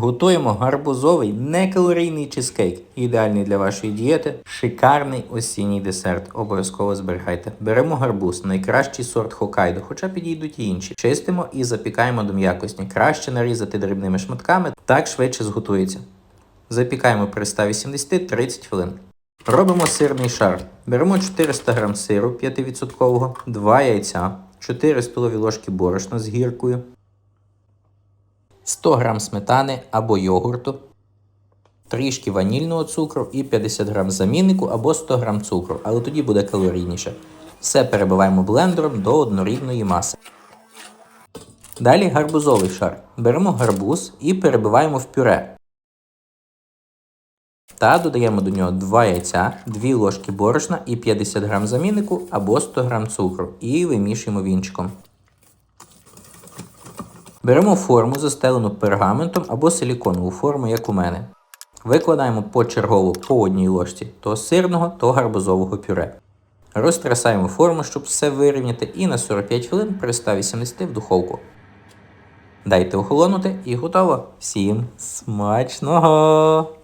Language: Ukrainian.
Готуємо гарбузовий некалорійний чизкейк, ідеальний для вашої дієти, шикарний осінній десерт. Обов'язково зберігайте. Беремо гарбуз, найкращий сорт Хокайдо, хоча підійдуть і інші. Чистимо і запікаємо до м'якості. Краще нарізати дрібними шматками, так швидше зготується. Запікаємо при 180 30 хвилин. Робимо сирний шар. Беремо 400 г сиру 5%, 2 яйця, 4 столові ложки борошна з гіркою, 100 г сметани або йогурту, трішки ванільного цукру і 50 г заміннику або 100 г цукру, але тоді буде калорійніше. Все перебиваємо блендером до однорідної маси. Далі гарбузовий шар. Беремо гарбуз і перебиваємо в пюре. Та додаємо до нього 2 яйця, 2 ложки борошна і 50 г заміннику або 100 г цукру і вимішуємо вінчиком. Беремо форму, застелену пергаментом або силіконову форму, як у мене. Викладаємо почергово по одній ложці то сирного, то гарбузового пюре. Розтрясаємо форму, щоб все вирівняти, і на 45 хвилин при 180 в духовку. Дайте охолонути і готово. Всім смачного!